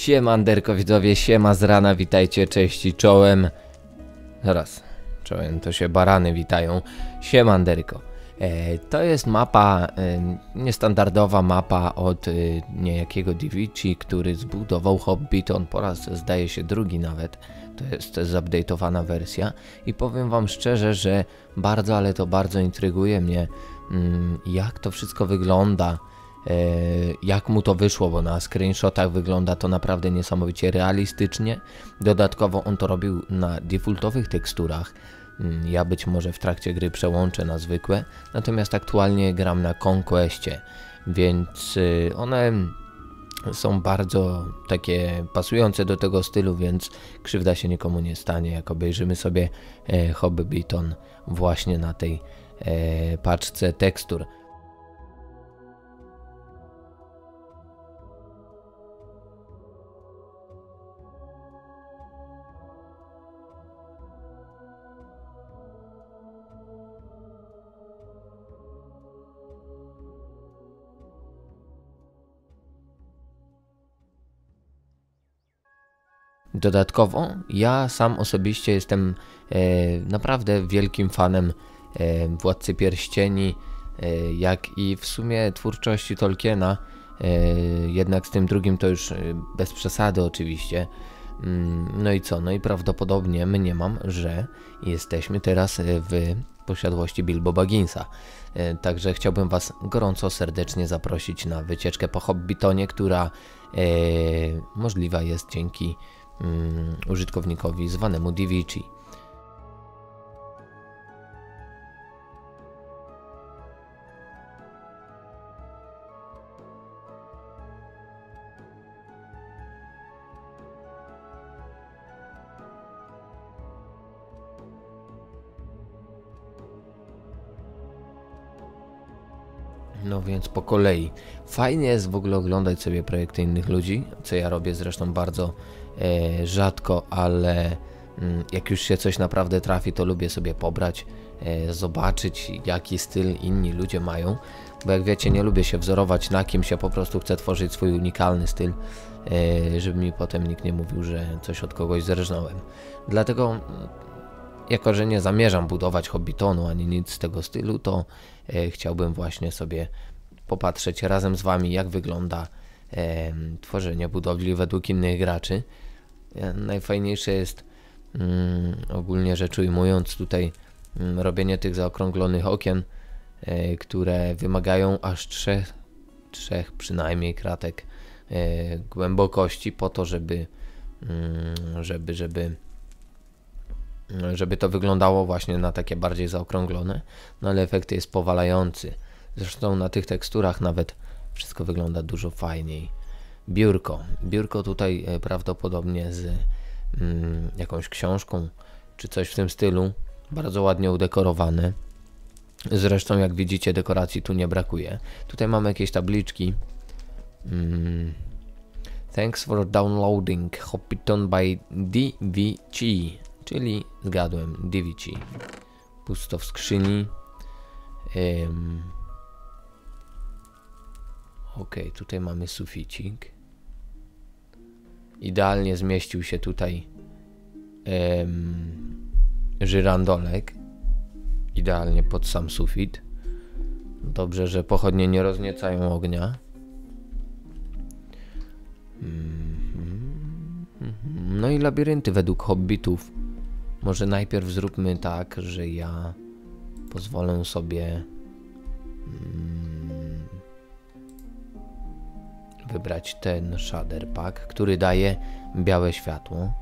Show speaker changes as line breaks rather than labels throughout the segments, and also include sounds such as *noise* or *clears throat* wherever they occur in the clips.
Siemanderko widzowie, siema z rana, witajcie, cześć i czołem. Zaraz, czołem to się barany witają. Siemanderko. E, to jest mapa, e, niestandardowa mapa od e, niejakiego Divici, który zbudował Hobbiton po raz zdaje się drugi nawet. To jest zupdate'owana wersja i powiem wam szczerze, że bardzo, ale to bardzo intryguje mnie mm, jak to wszystko wygląda jak mu to wyszło, bo na screenshotach wygląda to naprawdę niesamowicie realistycznie. Dodatkowo on to robił na defaultowych teksturach. Mm, ja być może w trakcie gry przełączę na zwykłe, natomiast aktualnie gram na Conquestie, więc y, one są bardzo takie pasujące do tego stylu, więc krzywda się nikomu nie stanie, jak obejrzymy sobie e, Hobbiton właśnie na tej e, paczce tekstur. Dodatkowo, ja sam osobiście jestem e, naprawdę wielkim fanem e, Władcy Pierścieni, e, jak i w sumie twórczości Tolkiena. E, jednak z tym drugim to już e, bez przesady oczywiście. Mm, no i co? No i prawdopodobnie mniemam, że jesteśmy teraz w posiadłości Bilbo Bagginsa. E, także chciałbym Was gorąco, serdecznie zaprosić na wycieczkę po Hobbitonie, która możliwa jest dzięki um, użytkownikowi zwanemu Divici. No więc po kolei. Fajnie jest w ogóle oglądać sobie projekty innych ludzi, co ja robię zresztą bardzo rzadko, ale mm, jak już się coś naprawdę trafi, to lubię sobie pobrać, e, zobaczyć jaki styl inni ludzie mają, bo jak wiecie, nie lubię się wzorować na kimś, ja po prostu chcę tworzyć swój unikalny styl, e, żeby mi potem nikt nie mówił, że coś od kogoś zerżnąłem. Dlatego mm, jako, że nie zamierzam budować hobbitonu ani nic z tego stylu, to e, chciałbym właśnie sobie popatrzeć razem z Wami, jak wygląda e, tworzenie budowli według innych graczy. Najfajniejsze jest mm, ogólnie rzecz ujmując tutaj mm, robienie tych zaokrąglonych okien, e, które wymagają aż trzech, trzech przynajmniej kratek e, głębokości po to, żeby mm, żeby, żeby żeby to wyglądało właśnie na takie bardziej zaokrąglone, no ale efekt jest powalający. Zresztą na tych teksturach nawet wszystko wygląda dużo fajniej. Biurko. Biurko tutaj e, prawdopodobnie z mm, jakąś książką czy coś w tym stylu. Bardzo ładnie udekorowane. Zresztą jak widzicie dekoracji tu nie brakuje. Tutaj mamy jakieś tabliczki. Mm. Thanks for downloading Hobbiton by DVG czyli zgadłem, Divici. Pusto w skrzyni. Um, ok, tutaj mamy suficik. Idealnie zmieścił się tutaj um, żyrandolek. Idealnie pod sam sufit. Dobrze, że pochodnie nie rozniecają ognia. Mhm, mhm. No i labirynty według hobbitów może najpierw zróbmy tak, że ja pozwolę sobie wybrać ten shader pack, który daje białe światło,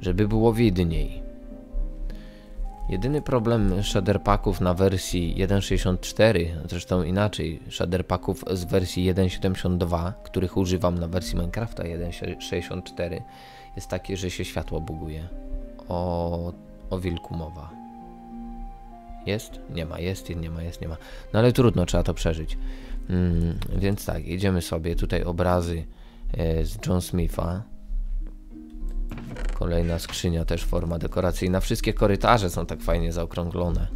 żeby było widniej. Jedyny problem shader packów na wersji 1.64, zresztą inaczej, shader packów z wersji 1.72, których używam na wersji Minecrafta 1.64, jest taki, że się światło buguje o, o wilku mowa. Jest? Nie ma, jest, nie ma, jest, nie ma. No ale trudno, trzeba to przeżyć. Mm, więc tak, jedziemy sobie. Tutaj obrazy e, z John Smitha. Kolejna skrzynia, też forma dekoracyjna. Wszystkie korytarze są tak fajnie zaokrąglone,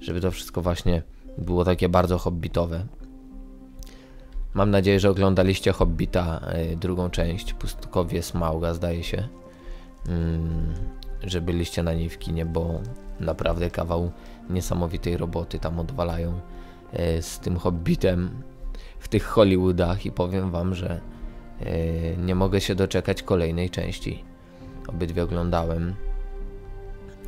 żeby to wszystko właśnie było takie bardzo hobbitowe. Mam nadzieję, że oglądaliście Hobbita, e, drugą część, Pustkowie Smauga, zdaje się. Mm, że byliście na niej w kinie, bo naprawdę kawał niesamowitej roboty tam odwalają z tym Hobbitem w tych Hollywoodach i powiem wam, że e, nie mogę się doczekać kolejnej części. Obydwie oglądałem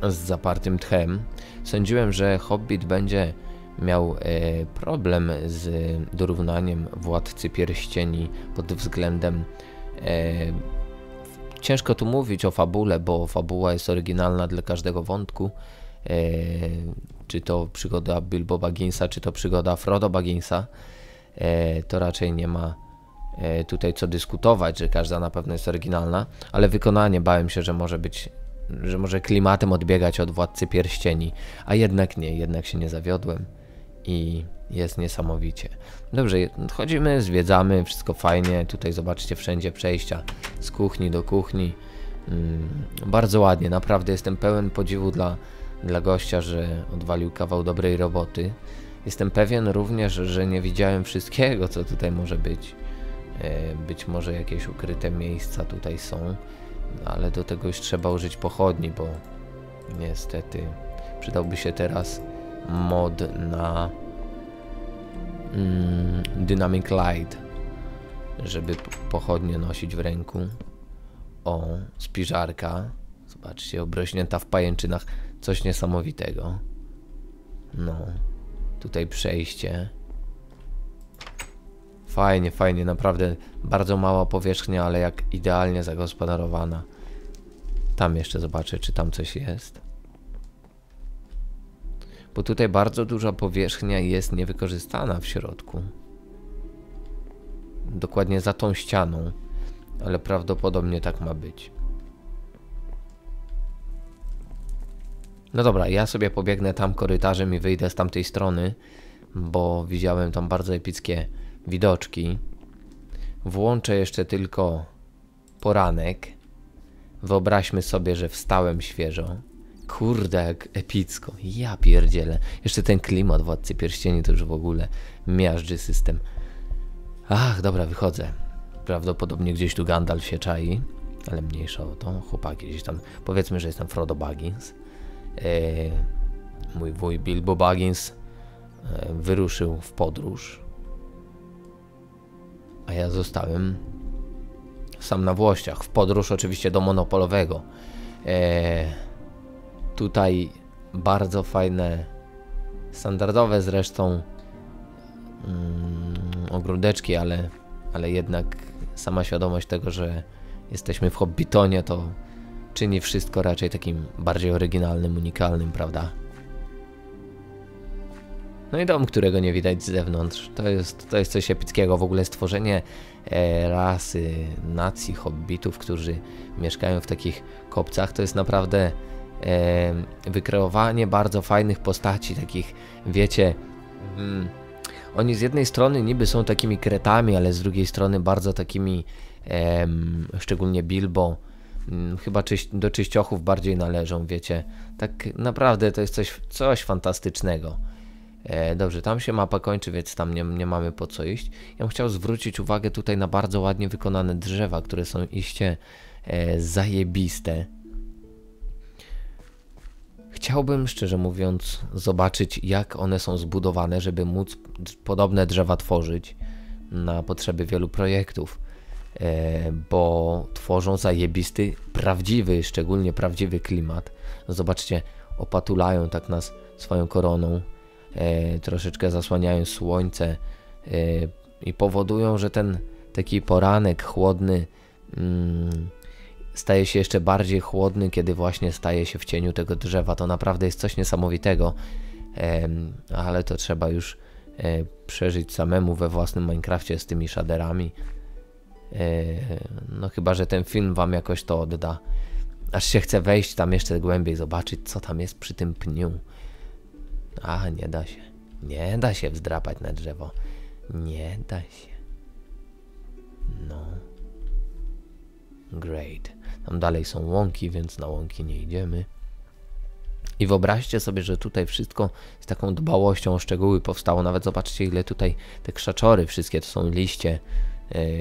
z zapartym tchem. Sądziłem, że Hobbit będzie miał e, problem z dorównaniem Władcy Pierścieni pod względem e, ciężko tu mówić o fabule, bo fabuła jest oryginalna dla każdego wątku. E, czy to przygoda Bilbo Bagginsa, czy to przygoda Frodo Bagginsa, e, to raczej nie ma e, tutaj co dyskutować, że każda na pewno jest oryginalna, ale wykonanie bałem się, że może być, że może klimatem odbiegać od Władcy Pierścieni, a jednak nie, jednak się nie zawiodłem i jest niesamowicie. Dobrze, chodzimy, zwiedzamy, wszystko fajnie. Tutaj zobaczcie wszędzie przejścia z kuchni do kuchni. Mm, bardzo ładnie, naprawdę jestem pełen podziwu dla, dla gościa, że odwalił kawał dobrej roboty. Jestem pewien również, że nie widziałem wszystkiego, co tutaj może być. E, być może jakieś ukryte miejsca tutaj są, ale do tego już trzeba użyć pochodni, bo niestety przydałby się teraz mod na mm, Dynamic Light, żeby pochodnie nosić w ręku. O, spiżarka. Zobaczcie, obrośnięta w pajęczynach. Coś niesamowitego. No, tutaj przejście. Fajnie, fajnie, naprawdę bardzo mała powierzchnia, ale jak idealnie zagospodarowana. Tam jeszcze zobaczę, czy tam coś jest bo tutaj bardzo duża powierzchnia jest niewykorzystana w środku. Dokładnie za tą ścianą, ale prawdopodobnie tak ma być. No dobra, ja sobie pobiegnę tam korytarzem i wyjdę z tamtej strony, bo widziałem tam bardzo epickie widoczki. Włączę jeszcze tylko poranek. Wyobraźmy sobie, że wstałem świeżo. Kurde, jak epicko. Ja pierdzielę. Jeszcze ten klimat Władcy Pierścieni to już w ogóle miażdży system. Ach, dobra, wychodzę. Prawdopodobnie gdzieś tu Gandalf się czai, ale mniejsza o to. Chłopaki gdzieś tam, powiedzmy, że jestem Frodo Baggins. Eee, mój wuj Bilbo Baggins e, wyruszył w podróż, a ja zostałem sam na Włościach. W podróż oczywiście do monopolowego. Eee, Tutaj bardzo fajne, standardowe zresztą mm, ogródeczki, ale, ale jednak sama świadomość tego, że jesteśmy w Hobbitonie, to czyni wszystko raczej takim bardziej oryginalnym, unikalnym, prawda? No i dom, którego nie widać z zewnątrz. To jest, to jest coś epickiego. W ogóle stworzenie e, rasy, nacji hobbitów, którzy mieszkają w takich kopcach, to jest naprawdę e, wykreowanie bardzo fajnych postaci, takich, wiecie, mm, oni z jednej strony niby są takimi kretami, ale z drugiej strony bardzo takimi, szczególnie Bilbo, chyba czyś, do czyściochów bardziej należą, wiecie. Tak naprawdę to jest coś, coś fantastycznego. E, dobrze, tam się mapa kończy, więc tam nie, nie mamy po co iść. Ja bym chciał zwrócić uwagę tutaj na bardzo ładnie wykonane drzewa, które są iście e, zajebiste. Chciałbym, szczerze mówiąc, zobaczyć, jak one są zbudowane, żeby móc podobne drzewa tworzyć na potrzeby wielu projektów, bo tworzą zajebisty, prawdziwy, szczególnie prawdziwy klimat. Zobaczcie, opatulają tak nas swoją koroną, e, troszeczkę zasłaniają słońce e, i powodują, że ten taki poranek chłodny. Mm, staje się jeszcze bardziej chłodny, kiedy właśnie staje się w cieniu tego drzewa. To naprawdę jest coś niesamowitego, ale to trzeba już e, przeżyć samemu we własnym Minecrafcie z tymi shaderami. E, no chyba, że ten film wam jakoś to odda. Aż się chce wejść tam jeszcze głębiej, zobaczyć co tam jest przy tym pniu. A, nie da się. Nie da się wzdrapać na drzewo. Nie da się. No. Great. Tam dalej są łąki, więc na łąki nie idziemy. I wyobraźcie sobie, że tutaj wszystko z taką dbałością o szczegóły powstało. Nawet zobaczcie, ile tutaj te krzaczory, wszystkie to są liście,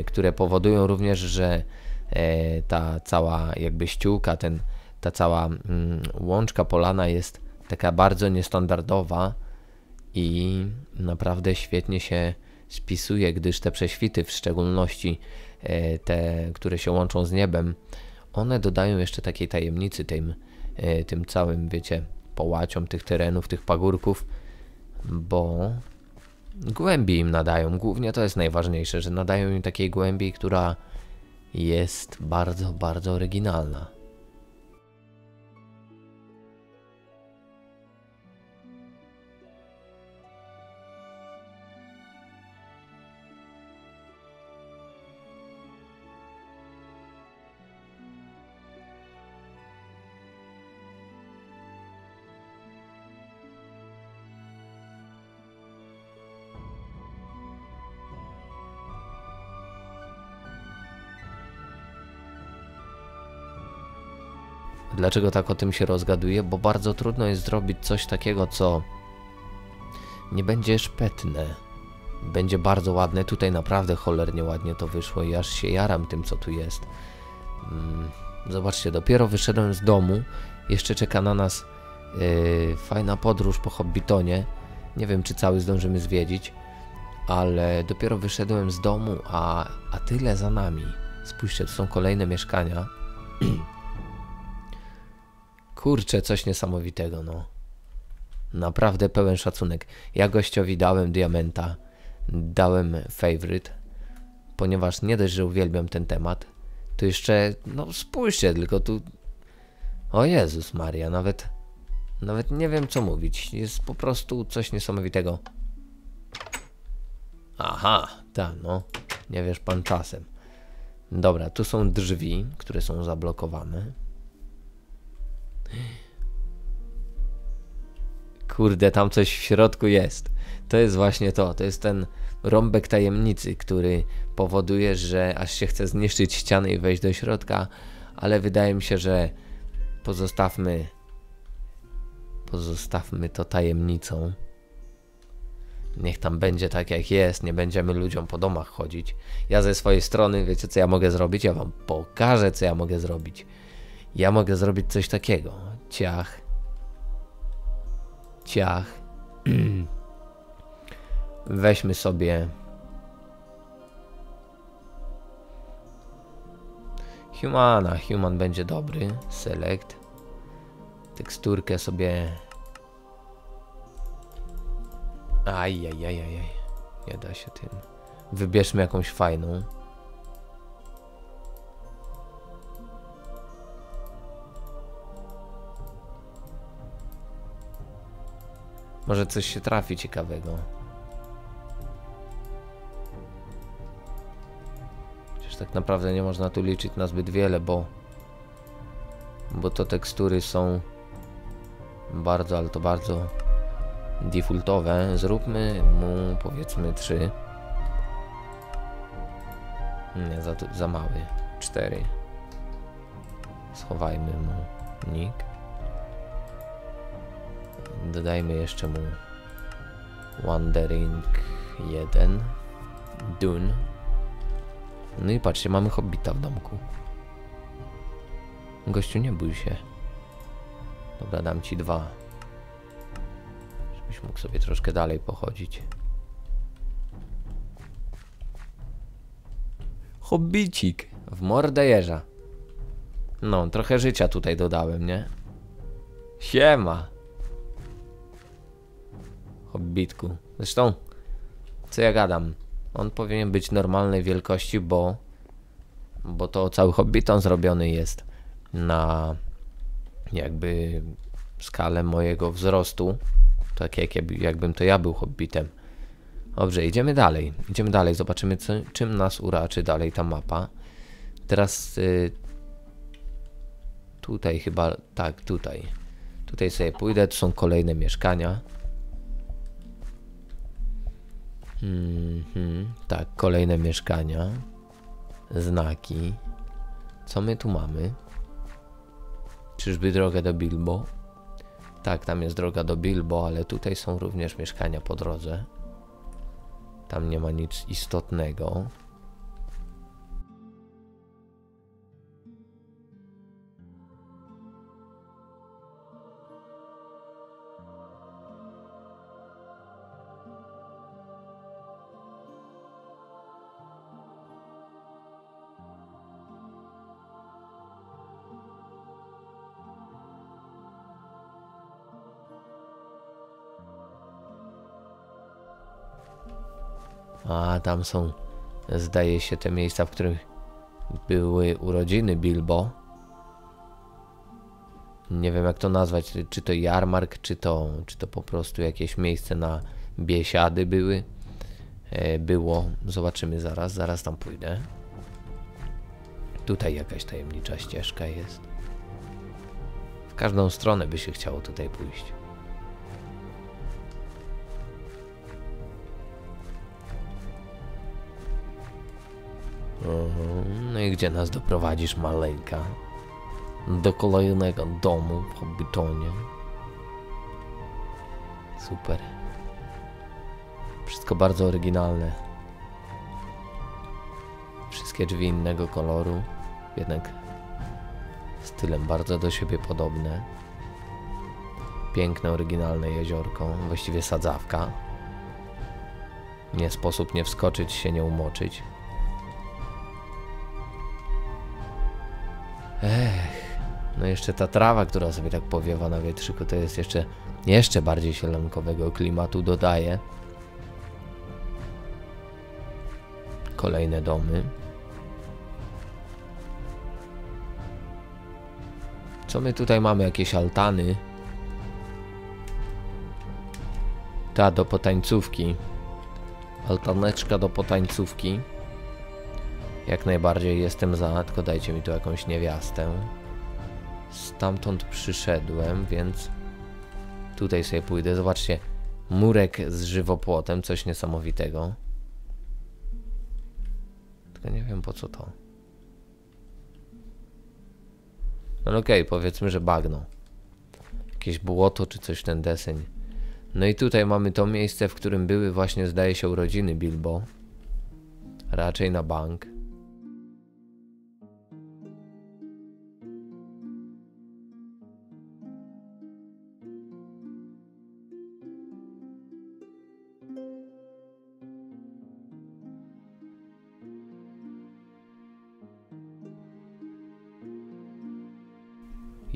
które powodują również, że e, ta cała jakby ściółka, ten, ta cała mm, łączka polana jest taka bardzo niestandardowa i naprawdę świetnie się spisuje, gdyż te prześwity, w szczególności e, te, które się łączą z niebem, one dodają jeszcze takiej tajemnicy tym, e, tym całym, wiecie, połaciom tych terenów, tych pagórków, bo głębi im nadają. Głównie to jest najważniejsze, że nadają im takiej głębi, która jest bardzo, bardzo oryginalna. Dlaczego tak o tym się rozgaduję? Bo bardzo trudno jest zrobić coś takiego, co nie będzie szpetne. Będzie bardzo ładne. Tutaj naprawdę cholernie ładnie to wyszło i aż się jaram tym, co tu jest. Mm, zobaczcie, dopiero wyszedłem z domu. Jeszcze czeka na nas yy, fajna podróż po Hobbitonie. Nie wiem, czy cały zdążymy zwiedzić, ale dopiero wyszedłem z domu, a, a tyle za nami. Spójrzcie, to są kolejne mieszkania. *clears throat* Kurczę, coś niesamowitego, no. Naprawdę pełen szacunek. Ja gościowi dałem diamenta, dałem favorite, ponieważ nie dość, że uwielbiam ten temat, to jeszcze, no spójrzcie, tylko tu... O Jezus Maria, nawet... Nawet nie wiem co mówić. Jest po prostu coś niesamowitego. Aha, tak, no. Nie wiesz pan czasem. Dobra, tu są drzwi, które są zablokowane. Kurde, tam coś w środku jest. To jest właśnie to. To jest ten rąbek tajemnicy, który powoduje, że aż się chce zniszczyć ścianę i wejść do środka, ale wydaje mi się, że pozostawmy pozostawmy to tajemnicą. Niech tam będzie tak jak jest, nie będziemy ludziom po domach chodzić. Ja ze swojej strony, wiecie co ja mogę zrobić? Ja wam pokażę, co ja mogę zrobić. Ja mogę zrobić coś takiego. Ciach. Ciach. *clears throat* Weźmy sobie Humana. Human będzie dobry. Select. Teksturkę sobie. Ajajajajaj. Nie da się tym. Wybierzmy jakąś fajną. Może coś się trafi ciekawego. Chociaż tak naprawdę nie można tu liczyć na zbyt wiele, bo bo to tekstury są bardzo, ale to bardzo defaultowe. Zróbmy mu powiedzmy 3. Nie, za, za mały. 4. Schowajmy mu nick. Dodajmy jeszcze mu Wandering 1 Dune. No i patrzcie, mamy hobbita w domku. Gościu, nie bój się. Dobra, dam ci dwa Żebyś mógł sobie troszkę dalej pochodzić. Hobbicik w mordę jeża No, trochę życia tutaj dodałem, nie? Siema Hobbitku. Zresztą, co ja gadam? On powinien być normalnej wielkości, bo bo to cały Hobbiton zrobiony jest na jakby skalę mojego wzrostu. Tak jak jakbym to ja był Hobbitem. Dobrze, idziemy dalej. Idziemy dalej, zobaczymy co, czym nas uraczy dalej ta mapa. Teraz y, tutaj chyba, tak, tutaj. Tutaj sobie pójdę, tu są kolejne mieszkania. Mhm, tak, kolejne mieszkania. Znaki. Co my tu mamy? Czyżby drogę do Bilbo? Tak, tam jest droga do Bilbo, ale tutaj są również mieszkania po drodze. Tam nie ma nic istotnego. A tam są, zdaje się, te miejsca, w których były urodziny Bilbo. Nie wiem jak to nazwać, czy to jarmark, czy to, czy to po prostu jakieś miejsce na biesiady były. E, było, zobaczymy zaraz, zaraz tam pójdę. Tutaj jakaś tajemnicza ścieżka jest. W każdą stronę by się chciało tutaj pójść. No i gdzie nas doprowadzisz, maleńka? Do kolejnego domu w Hobbitonie. Super. Wszystko bardzo oryginalne. Wszystkie drzwi innego koloru, jednak stylem bardzo do siebie podobne. Piękne, oryginalne jeziorko, właściwie sadzawka. Nie sposób nie wskoczyć się, nie umoczyć. Ech, no jeszcze ta trawa, która sobie tak powiewa na wietrzyku, to jest jeszcze, jeszcze bardziej sielankowego klimatu dodaje. Kolejne domy. Co my tutaj mamy? Jakieś altany. Ta do potańcówki. Altaneczka do potańcówki. Jak najbardziej jestem za, tylko dajcie mi tu jakąś niewiastę. Stamtąd przyszedłem, więc tutaj sobie pójdę. Zobaczcie, murek z żywopłotem, coś niesamowitego. Tylko nie wiem po co to. No okej, okay, powiedzmy, że bagno. Jakieś błoto czy coś ten deseń. No i tutaj mamy to miejsce, w którym były właśnie zdaje się urodziny Bilbo. Raczej na bank.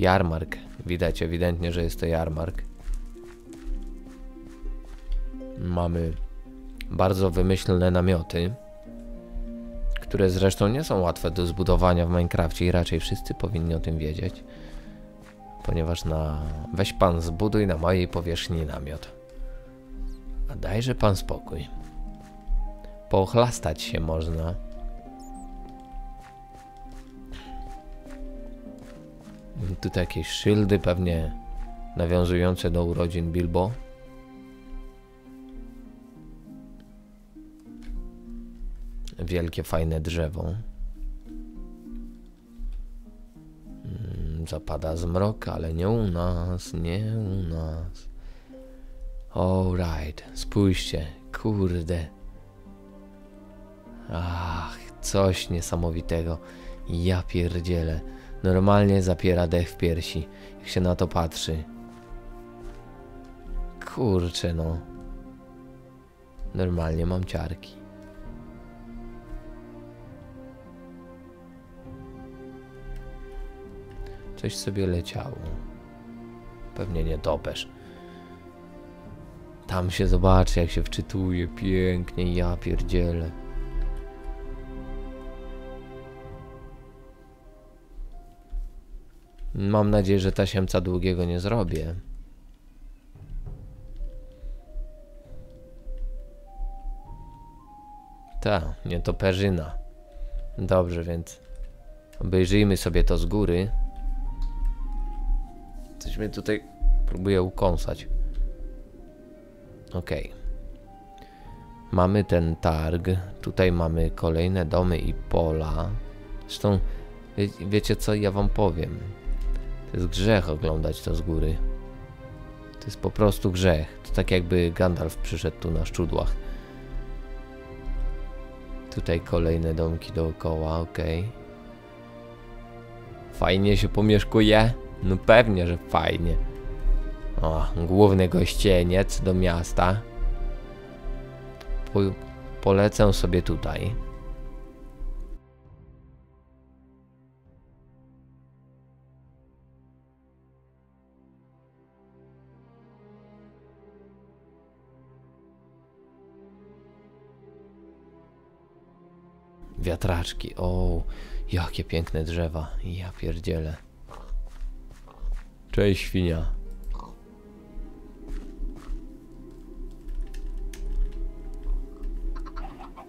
Jarmark. Widać ewidentnie, że jest to jarmark. Mamy bardzo wymyślne namioty, które zresztą nie są łatwe do zbudowania w Minecrafcie i raczej wszyscy powinni o tym wiedzieć. Ponieważ na... Weź pan zbuduj na mojej powierzchni namiot. A dajże pan spokój. Pochlastać się można. Tutaj jakieś szyldy, pewnie nawiązujące do urodzin Bilbo. Wielkie, fajne drzewo. Mm, zapada zmrok, ale nie u nas, nie u nas. Alright, spójrzcie, kurde. Ach, coś niesamowitego. Ja pierdzielę. Normalnie zapiera dech w piersi, jak się na to patrzy. Kurczę no. Normalnie mam ciarki. Coś sobie leciało. Pewnie nie topesz. Tam się zobaczy, jak się wczytuje pięknie, ja pierdzielę. Mam nadzieję, że tasiemca długiego nie zrobię. Ta, nie to perzyna. Dobrze, więc obejrzyjmy sobie to z góry. Coś mnie tutaj próbuje ukąsać. Ok. Mamy ten targ. Tutaj mamy kolejne domy i pola. Zresztą, wie, wiecie co, ja wam powiem. To jest grzech oglądać to z góry. To jest po prostu grzech. To tak jakby Gandalf przyszedł tu na szczudłach. Tutaj kolejne domki dookoła, ok. Fajnie się pomieszkuje? No pewnie, że fajnie. O, główny gościeniec do miasta. Po, polecę sobie tutaj. Wiatraczki, o, jakie piękne drzewa. Ja pierdzielę. Cześć świnia.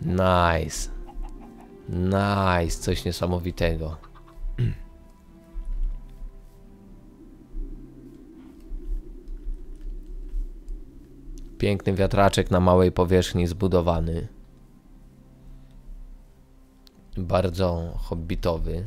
Nice. Nice, coś niesamowitego. Piękny wiatraczek na małej powierzchni zbudowany. Bardzo hobbitowy.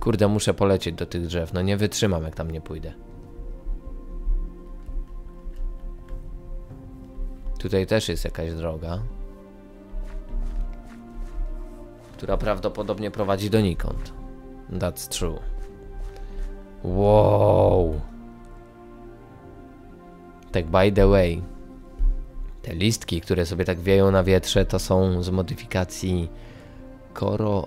Kurde, muszę polecieć do tych drzew. No nie wytrzymam, jak tam nie pójdę. Tutaj też jest jakaś droga, która prawdopodobnie prowadzi donikąd. That's true. Wow. Tak by the way, te listki, które sobie tak wieją na wietrze, to są z modyfikacji Koro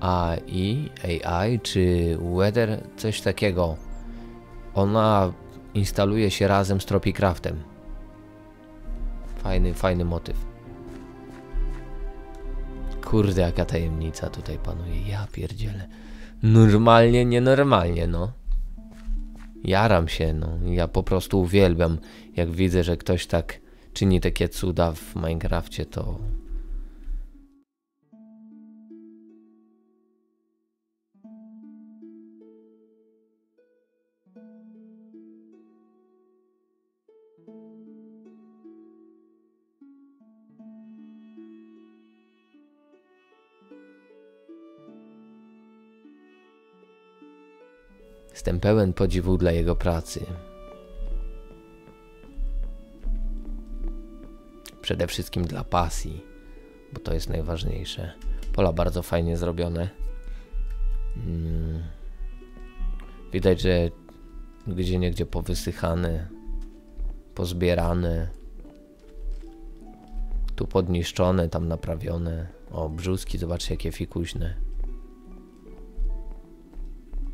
AI, AI czy Weather, coś takiego. Ona instaluje się razem z Tropicraftem. Fajny, fajny motyw. Kurde, jaka tajemnica tutaj panuje. Ja pierdzielę. Normalnie, nienormalnie, no. Jaram się, no. Ja po prostu uwielbiam, jak widzę, że ktoś tak czyni takie cuda w Minecrafcie, to Jestem pełen podziwu dla jego pracy. Przede wszystkim dla pasji, bo to jest najważniejsze. Pola bardzo fajnie zrobione. Hmm. Widać, że gdzie niegdzie powysychane, pozbierane. Tu podniszczone, tam naprawione. O, brzuski, zobaczcie jakie fikuśne.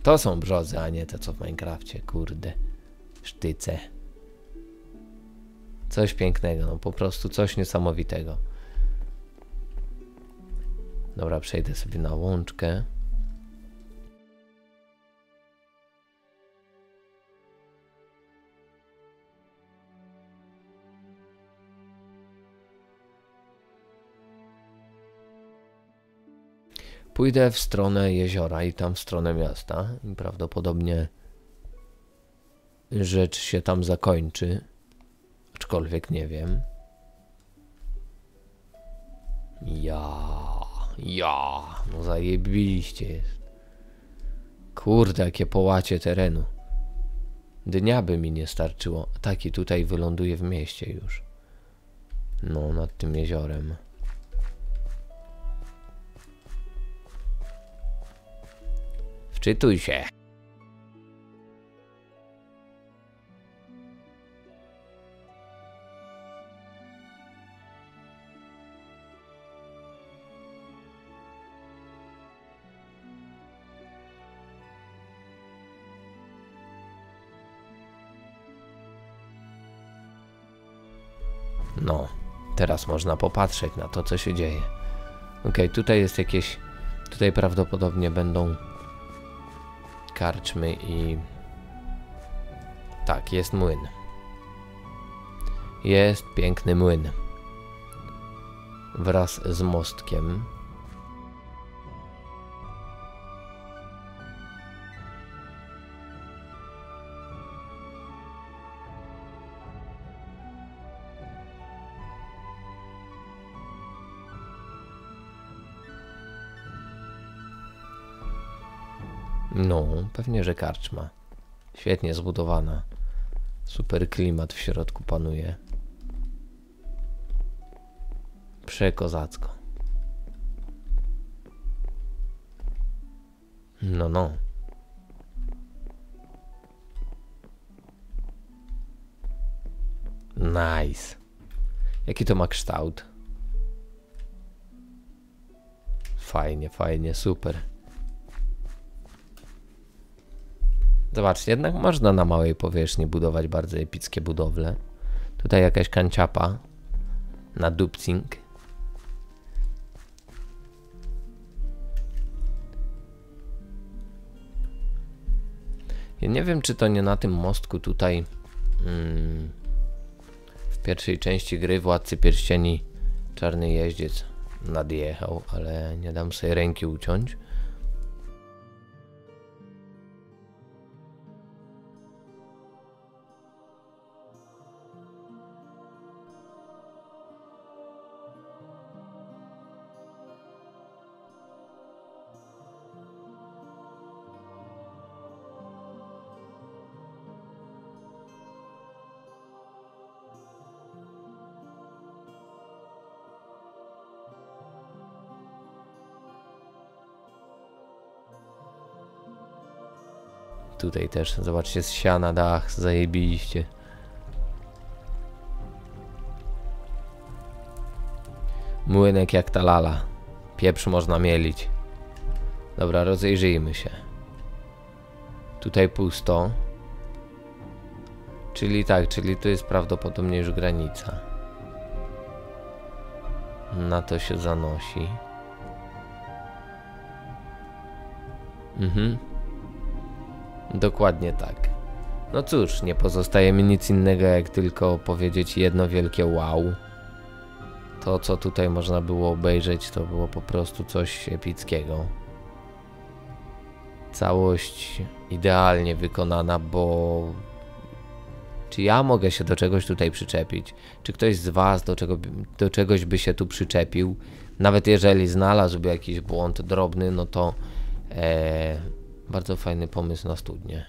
To są brzozy, a nie te co w Minecrafcie, kurde. Sztyce. Coś pięknego, no po prostu coś niesamowitego. Dobra, przejdę sobie na łączkę. Pójdę w stronę jeziora i tam w stronę miasta. I prawdopodobnie rzecz się tam zakończy. Aczkolwiek nie wiem. Ja, ja, no zajebiście jest. Kurde, jakie połacie terenu. Dnia by mi nie starczyło. Taki tutaj wyląduje w mieście już. No, nad tym jeziorem. Wczytuj się. No, teraz można popatrzeć na to, co się dzieje. Ok, tutaj jest jakieś. Tutaj prawdopodobnie będą karczmy i... Tak, jest młyn. Jest piękny młyn. Wraz z mostkiem. No, pewnie, że karczma. Świetnie zbudowana. Super klimat w środku panuje. Przekozacko. No, no. Nice. Jaki to ma kształt? Fajnie, fajnie, super. Zobaczcie, jednak można na małej powierzchni budować bardzo epickie budowle. Tutaj jakaś kanciapa na dupcing. Ja nie wiem, czy to nie na tym mostku tutaj mm, w pierwszej części gry Władcy Pierścieni Czarny Jeździec nadjechał, ale nie dam sobie ręki uciąć. Tutaj też, zobaczcie, z siana dach, zajebiliście. Młynek jak ta lala. Pieprz można mielić. Dobra, rozejrzyjmy się. Tutaj pusto. Czyli tak, czyli to jest prawdopodobnie już granica. Na to się zanosi. Mhm. Dokładnie tak. No cóż, nie pozostaje mi nic innego jak tylko powiedzieć jedno wielkie wow. To, co tutaj można było obejrzeć, to było po prostu coś epickiego. Całość idealnie wykonana, bo czy ja mogę się do czegoś tutaj przyczepić? Czy ktoś z Was do, czego, do czegoś by się tu przyczepił? Nawet jeżeli znalazłby jakiś błąd drobny, no to e, bardzo fajny pomysł na studnię.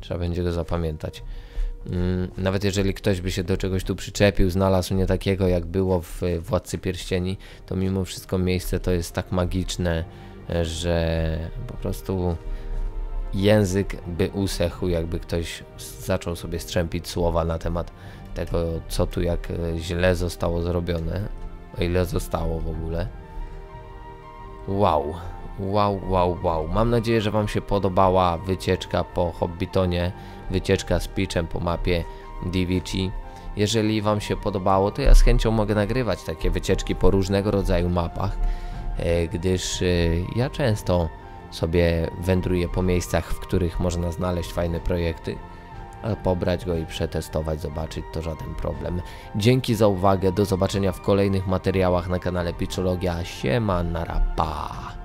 Trzeba będzie go zapamiętać. Mm, nawet jeżeli ktoś by się do czegoś tu przyczepił, znalazł nie takiego jak było w Władcy Pierścieni, to mimo wszystko miejsce to jest tak magiczne, że po prostu język by usechł, jakby ktoś zaczął sobie strzępić słowa na temat tego, co tu jak źle zostało zrobione, o ile zostało w ogóle. Wow. Wow, wow, wow. Mam nadzieję, że Wam się podobała wycieczka po Hobbitonie, wycieczka z Pitchem po mapie DVC. Jeżeli Wam się podobało, to ja z chęcią mogę nagrywać takie wycieczki po różnego rodzaju mapach, e, gdyż e, ja często sobie wędruję po miejscach, w których można znaleźć fajne projekty, ale pobrać go i przetestować, zobaczyć to żaden problem. Dzięki za uwagę, do zobaczenia w kolejnych materiałach na kanale Pitchologia. Siema, narapa.